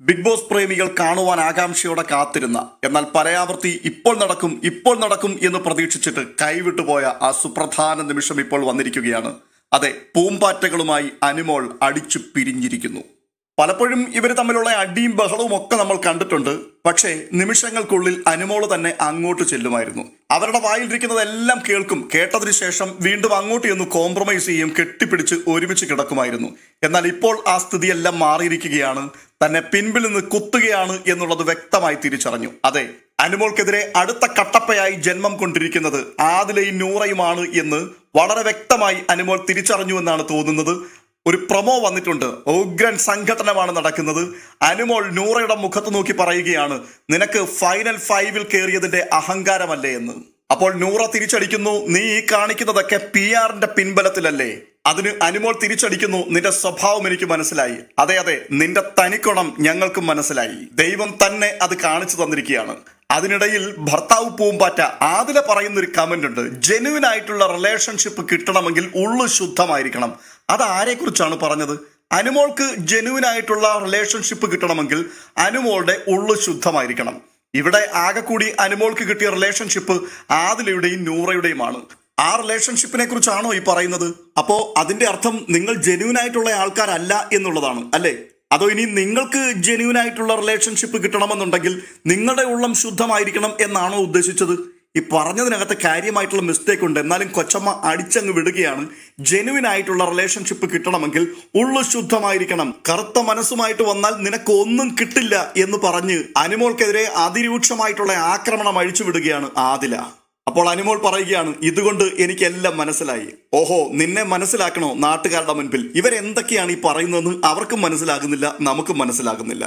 Big boss പ്രേമികൾ കാണുവാൻ ആകാംക്ഷയോടെ കാത്തിരുന്ന എന്നാൽ പരയാവർത്തി ഇപ്പോൾ നടക്കും ഇപ്പോൾ നടക്കും എന്ന് പ്രതീക്ഷിച്ചിട്ട് കൈവിട്ടുപോയ ആ സുപ്രധാന നിമിഷം ഇപ്പോൾ വന്നിരിക്കുകയാണ്. അതെ പൂമ്പാറ്റകളുമായി അനുമോൾ അടിച്ചു പിരിഞ്ഞിരിക്കുന്നു. പലപ്പോഴും ഇവർ തമ്മിലുള്ള അടിയും ബഹളവും ഒക്കെ നമ്മൾ കണ്ടിട്ടുണ്ട്. പക്ഷേ നിമിഷങ്ങൾക്കുള്ളിൽ അനുമോൾ തന്നെ അങ്ങോട്ട് ചെല്ലുമായിരുന്നു. അവരുടെ വായിലിരിക്കുന്നതെല്ലാം കേൾക്കും. കേട്ടതിന് ശേഷം വീണ്ടും അങ്ങോട്ട് ചെന്ന് കോംപ്രമൈസ് ചെയ്യും കെട്ടിപ്പിടിച്ച് ഒരുമിച്ച് കിടക്കുമായിരുന്നു. എന്നാൽ ഇപ്പോൾ ആ സ്ഥിതിയെല്ലാം മാറിയിരിക്കുകയാണ്. തന്നെ പിൻപിൽ നിന്ന് കുത്തുകയാണ് എന്നുള്ളത് വ്യക്തമായി തിരിച്ചറിഞ്ഞു. അതെ അനുമോൾക്കെതിരെ അടുത്ത കട്ടപ്പയായി ജന്മം കൊണ്ടിരിക്കുന്നത് ആദിലയും നൂറയുമാണ് എന്ന് വളരെ വ്യക്തമായി അനുമോൾ തിരിച്ചറിഞ്ഞു എന്നാണ് തോന്നുന്നത്. ഒരു പ്രമോ വന്നിട്ടുണ്ട്. ഉഗ്രൻ സംഘടനമാണ് നടക്കുന്നത്. അനുമോൾ നൂറയുടെ മുഖത്ത് നോക്കി പറയുകയാണ് നിനക്ക് ഫൈനൽ ഫൈവിൽ കയറിയതിന്റെ അഹങ്കാരമല്ലേ എന്ന്. അപ്പോൾ നൂറ തിരിച്ചടിക്കുന്നു. നീ ഈ കാണിക്കുന്നതൊക്കെ പി ആറിന്റെ പിൻബലത്തിലല്ലേ? അതിന് അനുമോൾ തിരിച്ചടിക്കുന്നു. നിന്റെ സ്വഭാവം എനിക്ക് മനസ്സിലായി. അതെ അതെ നിന്റെ തനിക്കുണം ഞങ്ങൾക്കും മനസ്സിലായി. ദൈവം തന്നെ അത് കാണിച്ചു തന്നിരിക്കുകയാണ്. അതിനിടയിൽ ഭർത്താവ് പൂമ്പാറ്റ ആതിലെ പറയുന്ന ഒരു കമന്റ് ഉണ്ട് ജെനുവിൻ ആയിട്ടുള്ള റിലേഷൻഷിപ്പ് കിട്ടണമെങ്കിൽ ഉള്ളു ശുദ്ധമായിരിക്കണം. അത് ആരെക്കുറിച്ചാണ് പറഞ്ഞത്? അനുമോൾക്ക് ജെനുവിൻ ആയിട്ടുള്ള റിലേഷൻഷിപ്പ് കിട്ടണമെങ്കിൽ അനുമോളുടെ ഉള്ളു ശുദ്ധമായിരിക്കണം. ഇവിടെ ആകെ കൂടി അനുമോൾക്ക് കിട്ടിയ റിലേഷൻഷിപ്പ് ആദിലയുടെയും നൂറയുടെയുമാണ്. ആ റിലേഷൻഷിപ്പിനെ കുറിച്ചാണോ ഈ പറയുന്നത്? അപ്പോ അതിന്റെ അർത്ഥം നിങ്ങൾ ജെന്യൂൻ ആയിട്ടുള്ള ആൾക്കാരല്ല എന്നുള്ളതാണ് അല്ലേ? അതോ ഇനി നിങ്ങൾക്ക് ജെന്യൂൻ ആയിട്ടുള്ള റിലേഷൻഷിപ്പ് കിട്ടണമെന്നുണ്ടെങ്കിൽ നിങ്ങളുടെ ഉള്ളം ശുദ്ധമായിരിക്കണം എന്നാണോ ഉദ്ദേശിച്ചത്? ഈ പറഞ്ഞതിനകത്ത് കാര്യമായിട്ടുള്ള മിസ്റ്റേക്ക് ഉണ്ട്. എന്നാലും കൊച്ചമ്മ അടിച്ചങ്ങ് വിടുകയാണ്. ജെനുവിൻ ആയിട്ടുള്ള റിലേഷൻഷിപ്പ് കിട്ടണമെങ്കിൽ ഉള്ളു ശുദ്ധമായിരിക്കണം. കറുത്ത മനസ്സുമായിട്ട് വന്നാൽ നിനക്ക് ഒന്നും കിട്ടില്ല എന്ന് പറഞ്ഞ് അനുമോൾക്കെതിരെ അതിരൂക്ഷമായിട്ടുള്ള ആക്രമണം അഴിച്ചു വിടുകയാണ് ആദില. അപ്പോൾ അനുമോൾ പറയുകയാണ് ഇതുകൊണ്ട് എനിക്കെല്ലാം മനസ്സിലായി. ഓഹോ നിന്നെ മനസ്സിലാക്കണോ നാട്ടുകാരുടെ മുൻപിൽ? ഇവരെന്തൊക്കെയാണ് ഈ പറയുന്നതെന്ന് അവർക്കും മനസ്സിലാകുന്നില്ല നമുക്കും മനസ്സിലാകുന്നില്ല.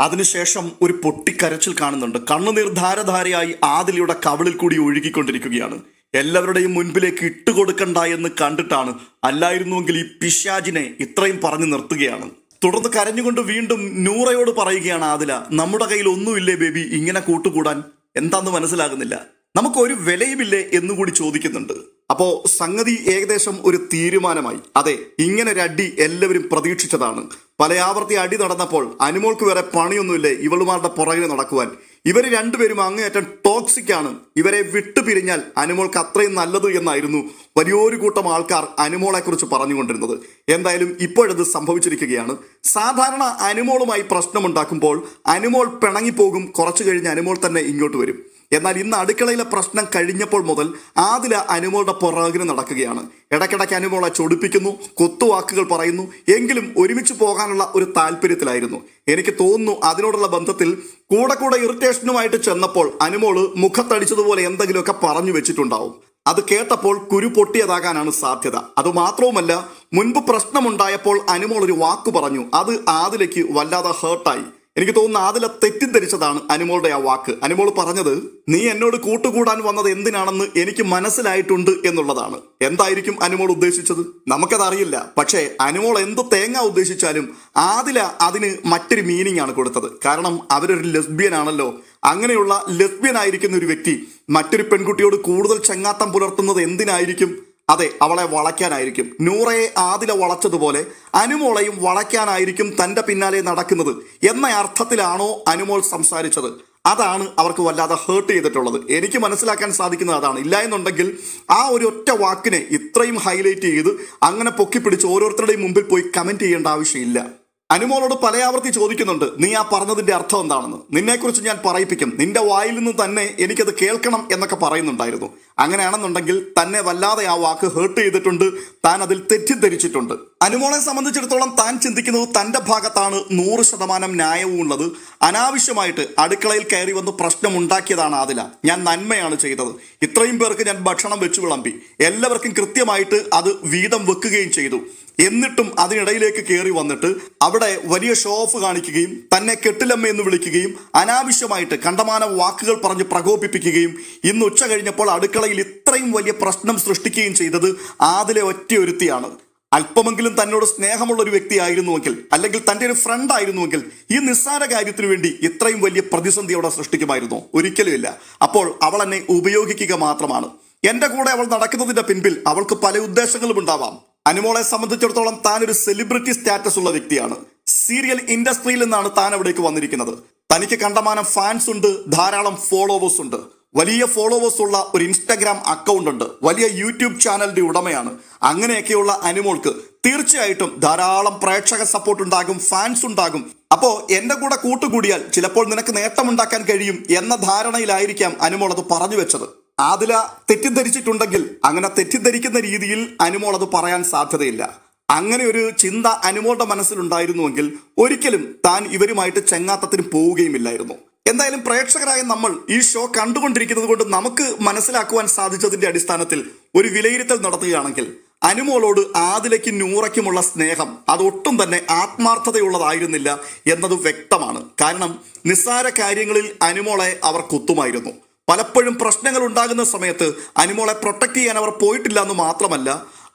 അതിനുശേഷം ഒരു പൊട്ടിക്കരച്ചിൽ കാണുന്നുണ്ട്. കണ്ണുനീർ ധാരധാരയായി ആദിലയുടെ കവിളിൽ കൂടി ഒഴുകിക്കൊണ്ടിരിക്കുകയാണ്. എല്ലാവരുടെയും മുൻപിലേക്ക് ഇട്ടുകൊടുക്കണ്ട എന്ന് കണ്ടിട്ടാണ്. അല്ലായിരുന്നുവെങ്കിൽ ഈ പിശാജിനെ ഇത്രയും പറഞ്ഞു നിർത്തുകയാണ്. തുടർന്ന് കരഞ്ഞുകൊണ്ട് വീണ്ടും നൂറയോട് പറയുകയാണ് ആദില നമ്മുടെ കയ്യിൽ ഒന്നുമില്ലേ ബേബി ഇങ്ങനെ കൂട്ടുകൂടാൻ? എന്താന്ന് മനസ്സിലാകുന്നില്ല. നമുക്ക് ഒരു വിലയുമില്ലേ എന്നുകൂടി ചോദിക്കുന്നുണ്ട്. അപ്പോ സംഗതി ഏകദേശം ഒരു തീരുമാനമായി. അതെ ഇങ്ങനെ ഒരു അടി എല്ലാവരും പ്രതീക്ഷിച്ചതാണ്. പലയാവർത്തി അടി നടന്നപ്പോൾ അനുമോൾക്ക് വേറെ പണിയൊന്നുമില്ലേ ഇവളുമാരുടെ പുറകിന് നടക്കുവാൻ. ഇവർ രണ്ടുപേരും അങ്ങേയറ്റം ടോക്സിക് ആണ്. ഇവരെ വിട്ടുപിരിഞ്ഞാൽ അനുമോൾക്ക് അത്രയും നല്ലത് എന്നായിരുന്നു വലിയൊരു കൂട്ടം ആൾക്കാർ അനുമോളെ കുറിച്ച് പറഞ്ഞുകൊണ്ടിരുന്നത്. എന്തായാലും ഇപ്പോഴത് സംഭവിച്ചിരിക്കുകയാണ്. സാധാരണ അനുമോളുമായി പ്രശ്നമുണ്ടാക്കുമ്പോൾ അനുമോൾ പിണങ്ങിപ്പോകും. കുറച്ചു കഴിഞ്ഞ് അനുമോൾ തന്നെ ഇങ്ങോട്ട് വരും. എന്നാൽ ഇന്ന് അടുക്കളയിലെ പ്രശ്നം കഴിഞ്ഞപ്പോൾ മുതൽ ആദില അനുമോളുടെ പുറകിന് നടക്കുകയാണ്. ഇടയ്ക്കിടയ്ക്ക് അനുമോളെ ചൊടിപ്പിക്കുന്നു കൊത്തുവാക്കുകൾ പറയുന്നു എങ്കിലും ഒരുമിച്ച് പോകാനുള്ള ഒരു താല്പര്യത്തിലായിരുന്നു. എനിക്ക് തോന്നുന്നു അതിനോടുള്ള ബന്ധത്തിൽ കൂടെ കൂടെ ഇറിറ്റേഷനുമായിട്ട് ചെന്നപ്പോൾ അനുമോൾ മുഖത്തടിച്ചതുപോലെ എന്തെങ്കിലുമൊക്കെ പറഞ്ഞു വെച്ചിട്ടുണ്ടാവും. അത് കേട്ടപ്പോൾ കുരു പൊട്ടിയതാകാനാണ് സാധ്യത. അത് മാത്രവുമല്ല മുൻപ് പ്രശ്നമുണ്ടായപ്പോൾ അനുമോൾ ഒരു വാക്ക് പറഞ്ഞു. അത് ആദിലേക്ക് വല്ലാതെ ഹേർട്ടായി എനിക്ക് തോന്നുന്നു ആദില തെറ്റിദ്ധരിച്ചതാണ് അനുമോളുടെ ആ വാക്ക്. അനുമോൾ പറഞ്ഞത് നീ എന്നോട് കൂട്ടുകൂടാൻ വന്നത് എന്തിനാണെന്ന് എനിക്ക് മനസ്സിലായിട്ടുണ്ട് എന്നുള്ളതാണ്. എന്തായിരിക്കും അനുമോൾ ഉദ്ദേശിച്ചത്? നമുക്കതറിയില്ല. പക്ഷേ അനുമോൾ എന്ത് തേങ്ങ ഉദ്ദേശിച്ചാലും ആദില അതിന് മറ്റൊരു മീനിങ് ആണ് കൊടുത്തത്. കാരണം അവരൊരു ലെസ്ബിയൻ ആണല്ലോ. അങ്ങനെയുള്ള ലെസ്ബിയൻ ആയിരിക്കുന്ന ഒരു വ്യക്തി മറ്റൊരു പെൺകുട്ടിയോട് കൂടുതൽ ചങ്ങാത്തം പുലർത്തുന്നത് എന്തിനായിരിക്കും? അതെ അവളെ വളയ്ക്കാനായിരിക്കും. നൂറയെ ആദില വളച്ചതുപോലെ അനുമോളയും വളയ്ക്കാനായിരിക്കും തന്റെ പിന്നാലെ നടക്കുന്നത് എന്ന അർത്ഥത്തിലാണോ അനുമോൾ സംസാരിച്ചത്. അതാണ് അവർക്ക് വല്ലാതെ ഹേർട്ട് ചെയ്തിട്ടുള്ളത്. എനിക്ക് മനസ്സിലാക്കാൻ സാധിക്കുന്നത് അതാണ്. ഇല്ല എന്നുണ്ടെങ്കിൽ ആ ഒരു ഒറ്റ വാക്കിനെ ഇത്രയും ഹൈലൈറ്റ് ചെയ്ത് അങ്ങനെ പൊക്കിപ്പിടിച്ച് ഓരോരുത്തരുടെയും മുമ്പിൽ പോയി കമന്റ് ചെയ്യേണ്ട ആവശ്യമില്ല. അനുമോളോട് പലയാവർത്തി ചോദിക്കുന്നുണ്ട് നീ ആ പറഞ്ഞതിന്റെ അർത്ഥം എന്താണെന്ന്? നിന്നെക്കുറിച്ച് ഞാൻ പറയിപ്പിക്കും. നിന്റെ വായിൽ നിന്ന് തന്നെ എനിക്കത് കേൾക്കണം എന്നൊക്കെ പറയുന്നുണ്ടായിരുന്നു. അങ്ങനെയാണെന്നുണ്ടെങ്കിൽ തന്നെ വല്ലാതെ ആ വാക്ക് ഹേർട്ട് ചെയ്തിട്ടുണ്ട്. താൻ അതിൽ തെറ്റിദ്ധരിച്ചിട്ടുണ്ട്. അനുമോളെ സംബന്ധിച്ചിടത്തോളം താൻ ചിന്തിക്കുന്നത് തന്റെ ഭാഗത്താണ് നൂറ് ശതമാനം ന്യായവും ഉള്ളത്. അനാവശ്യമായിട്ട് അടുക്കളയിൽ കയറി വന്ന് പ്രശ്നം ഉണ്ടാക്കിയതാണ് ആദില. ഞാൻ നന്മയാണ് ചെയ്തത്. ഇത്രയും പേർക്ക് ഞാൻ ഭക്ഷണം വെച്ചു വിളമ്പി. എല്ലാവർക്കും കൃത്യമായിട്ട് അത് വീതം വെക്കുകയും ചെയ്തു. എന്നിട്ടും അതിനിടയിലേക്ക് കയറി വന്നിട്ട് അവിടെ വലിയ ഷോ ഓഫ് കാണിക്കുകയും തന്നെ കെട്ടിലമ്മ എന്ന് വിളിക്കുകയും അനാവശ്യമായിട്ട് കണ്ടമാന വാക്കുകൾ പറഞ്ഞ് പ്രകോപിപ്പിക്കുകയും ഇന്ന് ഉച്ച കഴിഞ്ഞപ്പോൾ അടുക്കളയിൽ ഇത്രയും വലിയ പ്രശ്നം സൃഷ്ടിക്കുകയും ചെയ്തത് ആദിലെ ഒറ്റയൊരുത്തിയാണ് അല്പമെങ്കിലും തന്നോട് സ്നേഹമുള്ള ഒരു വ്യക്തിയായിരുന്നുവെങ്കിൽ അല്ലെങ്കിൽ തന്റെ ഒരു ഫ്രണ്ട് ആയിരുന്നുവെങ്കിൽ ഈ നിസ്സാര കാര്യത്തിനു വേണ്ടി ഇത്രയും വലിയ പ്രതിസന്ധി അവിടെ സൃഷ്ടിക്കുമായിരുന്നോ. ഒരിക്കലുമില്ല അപ്പോൾ അവൾ എന്നെ ഉപയോഗിക്കുക മാത്രമാണ്. എന്റെ കൂടെ അവൾ നടക്കുന്നതിന്റെ പിൻപിൽ അവൾക്ക് പല ഉദ്ദേശങ്ങളും ഉണ്ടാവാം അനുമോളെ സംബന്ധിച്ചിടത്തോളം താൻ ഒരു സെലിബ്രിറ്റി സ്റ്റാറ്റസ് ഉള്ള വ്യക്തിയാണ്. സീരിയൽ ഇൻഡസ്ട്രിയിൽ നിന്നാണ് താൻ അവിടേക്ക് വന്നിരിക്കുന്നത്. തനിക്ക് കണ്ടമാനം ഫാൻസ് ഉണ്ട് ധാരാളം ഫോളോവേഴ്സ് ഉണ്ട്. വലിയ ഫോളോവേഴ്സ് ഉള്ള ഒരു ഇൻസ്റ്റാഗ്രാം അക്കൗണ്ട് ഉണ്ട്. വലിയ യൂട്യൂബ് ചാനലിന്റെ ഉടമയാണ്. അങ്ങനെയൊക്കെയുള്ള അനുമോൾക്ക് തീർച്ചയായിട്ടും ധാരാളം പ്രേക്ഷക സപ്പോർട്ട് ഉണ്ടാകും ഫാൻസ് ഉണ്ടാകും. അപ്പോ എന്റെ കൂടെ കൂട്ടുകൂടിയാൽ ചിലപ്പോൾ നിനക്ക് നേട്ടമുണ്ടാക്കാൻ കഴിയും എന്ന ധാരണയിലായിരിക്കാം അനുമോൾ അത് പറഞ്ഞു വെച്ചത്. ആദില തെറ്റിദ്ധരിച്ചിട്ടുണ്ടെങ്കിൽ അങ്ങനെ തെറ്റിദ്ധരിക്കുന്ന രീതിയിൽ അനുമോൾ അത് പറയാൻ സാധ്യതയില്ല. അങ്ങനെ ഒരു ചിന്ത അനുമോളുടെ മനസ്സിലുണ്ടായിരുന്നുവെങ്കിൽ ഒരിക്കലും താൻ ഇവരുമായിട്ട് ചെങ്ങാത്തത്തിന് പോവുകയുമില്ലായിരുന്നു. എന്തായാലും പ്രേക്ഷകരായ നമ്മൾ ഈ ഷോ കണ്ടുകൊണ്ടിരിക്കുന്നത് കൊണ്ട് നമുക്ക് മനസ്സിലാക്കുവാൻ സാധിച്ചതിന്റെ അടിസ്ഥാനത്തിൽ ഒരു വിലയിരുത്തൽ നടത്തുകയാണെങ്കിൽ അനുമോളോട് ആദിലയ്ക്കും നൂറയ്ക്കുമുള്ള സ്നേഹം അതൊട്ടും തന്നെ ആത്മാർത്ഥതയുള്ളതായിരുന്നില്ല എന്നത് വ്യക്തമാണ്. കാരണം നിസ്സാര കാര്യങ്ങളിൽ അനുമോളെ അവർ കുത്തുമായിരുന്നു. പലപ്പോഴും പ്രശ്നങ്ങൾ ഉണ്ടാകുന്ന സമയത്ത് അനിമോളെ പ്രൊട്ടക്ട് ചെയ്യാൻ അവർ പോയിട്ടില്ല എന്ന് മാത്രമല്ല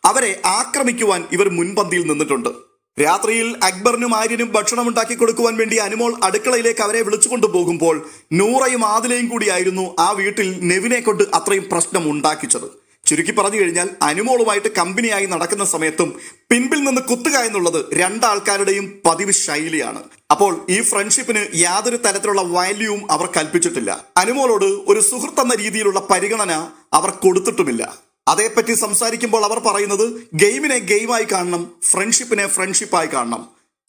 അവരെ ആക്രമിക്കുവാൻ ഇവർ മുൻപന്തിയിൽ നിന്നിട്ടുണ്ട്. രാത്രിയിൽ അക്ബറിനും ആര്യനും ഭക്ഷണം ഉണ്ടാക്കി കൊടുക്കുവാൻ വേണ്ടി അനുമോൾ അടുക്കളയിലേക്ക് അവരെ വിളിച്ചുകൊണ്ടു പോകുമ്പോൾ നൂറയും ആദിലയും കൂടിയായിരുന്നു ആ വീട്ടിൽ നെവിനെ കൊണ്ട് അത്രയും പ്രശ്നം ഉണ്ടാക്കിച്ചത്. ചുരുക്കി പറഞ്ഞു കഴിഞ്ഞാൽ അനുമോളുമായിട്ട് കമ്പനിയായി നടക്കുന്ന സമയത്തും പിൻപിൽ നിന്ന് കുത്തുക എന്നുള്ളത് രണ്ടാൾക്കാരുടെയും പതിവ് ശൈലിയാണ്. അപ്പോൾ ഈ ഫ്രണ്ട്ഷിപ്പിന് യാതൊരു തരത്തിലുള്ള വാല്യൂവും അവർ കൽപ്പിച്ചിട്ടില്ല. അനുമോളോട് ഒരു സുഹൃത്ത് എന്ന രീതിയിലുള്ള പരിഗണന അവർ കൊടുത്തിട്ടുമില്ല. അതേപ്പറ്റി സംസാരിക്കുമ്പോൾ അവർ പറയുന്നത് ഗെയിമിനെ ഗെയിമായി കാണണം ഫ്രണ്ട്ഷിപ്പിനെ ഫ്രണ്ട്ഷിപ്പായി കാണണം.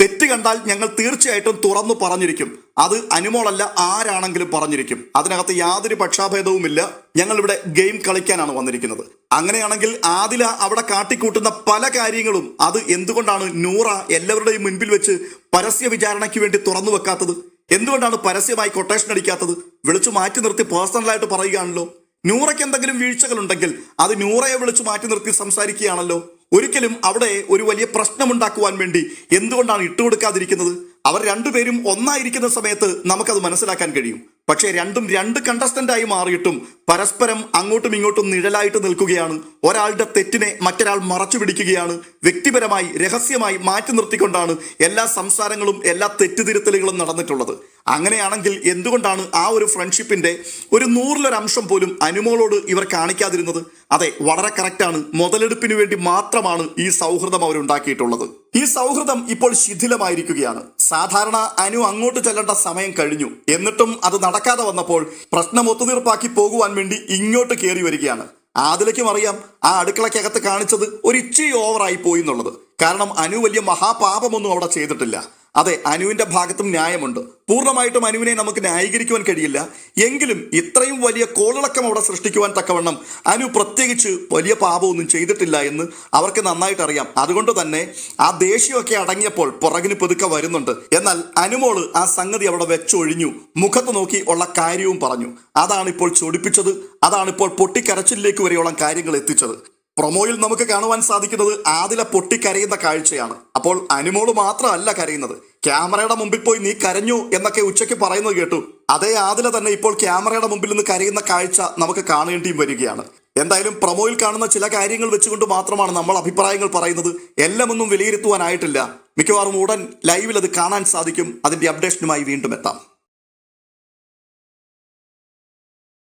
തെറ്റ് കണ്ടാൽ ഞങ്ങൾ തീർച്ചയായിട്ടും തുറന്നു പറഞ്ഞിരിക്കും. അത് അനുമോളല്ല ആരാണെങ്കിലും പറഞ്ഞിരിക്കും. അതിനകത്ത് യാതൊരു പക്ഷാഭേദവുമില്ല. ഞങ്ങൾ ഇവിടെ ഗെയിം കളിക്കാനാണ് വന്നിരിക്കുന്നത്. അങ്ങനെയാണെങ്കിൽ ആദില അവിടെ കാട്ടിക്കൂട്ടുന്ന പല കാര്യങ്ങളും അത് എന്തുകൊണ്ടാണ് നൂറ എല്ലാവരുടെയും മുൻപിൽ വെച്ച് പരസ്യ വിചാരണയ്ക്ക് വേണ്ടി തുറന്നു വെക്കാത്തത്? എന്തുകൊണ്ടാണ് പരസ്യമായി കൊട്ടേഷൻ അടിക്കാത്തത്? വിളിച്ചു മാറ്റി നിർത്തി പേഴ്സണലായിട്ട് പറയുകയാണല്ലോ. നൂറയ്ക്ക് എന്തെങ്കിലും വീഴ്ചകളുണ്ടെങ്കിൽ അത് നൂറയെ വിളിച്ചു മാറ്റി നിർത്തി സംസാരിക്കുകയാണല്ലോ. ഒരിക്കലും അവിടെ ഒരു വലിയ പ്രശ്നമുണ്ടാക്കുവാൻ വേണ്ടി എന്തുകൊണ്ടാണ് ഇട്ടുകൊടുക്കാതിരിക്കുന്നത് അവർ രണ്ടുപേരും ഒന്നായിരിക്കുന്ന സമയത്ത് നമുക്കത് മനസ്സിലാക്കാൻ കഴിയും. പക്ഷേ രണ്ടും രണ്ട് കണ്ടസ്റ്റന്റായി മാറിയിട്ടും പരസ്പരം അങ്ങോട്ടും ഇങ്ങോട്ടും നിഴലായിട്ട് നിൽക്കുകയാണ്. ഒരാളുടെ തെറ്റിനെ മറ്റൊരാൾ മറച്ചു പിടിക്കുകയാണ്. വ്യക്തിപരമായി രഹസ്യമായി മാറ്റി നിർത്തിക്കൊണ്ടാണ് എല്ലാ സംസാരങ്ങളും എല്ലാ തെറ്റുതിരുത്തലുകളും നടന്നിട്ടുള്ളത്. അങ്ങനെയാണെങ്കിൽ എന്തുകൊണ്ടാണ് ആ ഒരു ഫ്രണ്ട്ഷിപ്പിന്റെ ഒരു നൂറിലൊരംശം പോലും അനുമോളോട് ഇവർ കാണിക്കാതിരുന്നത്? അതെ വളരെ കറക്റ്റാണ് മുതലെടുപ്പിന് വേണ്ടി മാത്രമാണ് ഈ സൗഹൃദം അവരുണ്ടാക്കിയിട്ടുള്ളത് ഈ സൗഹൃദം ഇപ്പോൾ ശിഥിലമായിരിക്കുകയാണ്. സാധാരണ അനു അങ്ങോട്ട് ചെല്ലേണ്ട സമയം കഴിഞ്ഞു. എന്നിട്ടും അത് നടക്കാതെ വന്നപ്പോൾ പ്രശ്നം ഒത്തുതീർപ്പാക്കി പോകുവാൻ വേണ്ടി ഇങ്ങോട്ട് കയറി വരികയാണ്. ആദിലേക്കും അറിയാം ആ അടുക്കളയ്ക്കകത്ത് കാണിച്ചത് ഒരു ഓവറായി പോയി എന്നുള്ളത്. കാരണം അനു വലിയ മഹാപാപമൊന്നും അവിടെ ചെയ്തിട്ടില്ല. അതെ അനുവിന്റെ ഭാഗത്തും ന്യായമുണ്ട്. പൂർണമായിട്ടും അനുവിനെ നമുക്ക് ന്യായീകരിക്കുവാൻ കഴിയില്ല. എങ്കിലും ഇത്രയും വലിയ കോളിളക്കം അവിടെ സൃഷ്ടിക്കുവാൻ തക്കവണ്ണം അനു പ്രത്യേകിച്ച് വലിയ പാപമൊന്നും ചെയ്തിട്ടില്ല എന്ന് അവർക്ക് നന്നായിട്ട് അറിയാം അതുകൊണ്ട് തന്നെ ആ ദേഷ്യമൊക്കെ അടങ്ങിയപ്പോൾ പുറകിന് പുതുക്കെ വരുന്നുണ്ട്. എന്നാൽ അനുമോൾ ആ സംഗതി അവിടെ വെച്ചൊഴിഞ്ഞു. മുഖത്ത് നോക്കി ഉള്ള കാര്യവും പറഞ്ഞു. അതാണ് ഇപ്പോൾ ചൊടിപ്പിച്ചത്. അതാണ് ഇപ്പോൾ പൊട്ടിക്കരച്ചിലേക്ക് വരെയുള്ള കാര്യങ്ങൾ എത്തിച്ചത്. പ്രൊമോയിൽ നമുക്ക് കാണുവാൻ സാധിക്കുന്നത് ആദില പൊട്ടിക്കരയുന്ന കാഴ്ചയാണ്. അപ്പോൾ അനുമോൾ മാത്രമല്ല കരയുന്നത്. ക്യാമറയുടെ മുമ്പിൽ പോയി നീ കരഞ്ഞു എന്നൊക്കെ ഉച്ചയ്ക്ക് പറയുന്നത് കേട്ടു. അതേ ആദില തന്നെ ഇപ്പോൾ ക്യാമറയുടെ മുമ്പിൽ നിന്ന് കരയുന്ന കാഴ്ച നമുക്ക് കാണേണ്ടിയും വരികയാണ്. എന്തായാലും പ്രൊമോയിൽ കാണുന്ന ചില കാര്യങ്ങൾ വെച്ചുകൊണ്ട് മാത്രമാണ് നമ്മൾ അഭിപ്രായങ്ങൾ പറയുന്നത്. എല്ലാം ഒന്നും വിലയിരുത്തുവാനായിട്ടില്ല. മിക്കവാറും ഉടൻ ലൈവിൽ അത് കാണാൻ സാധിക്കും. അതിന്റെ അപ്ഡേഷനുമായി വീണ്ടും എത്താം.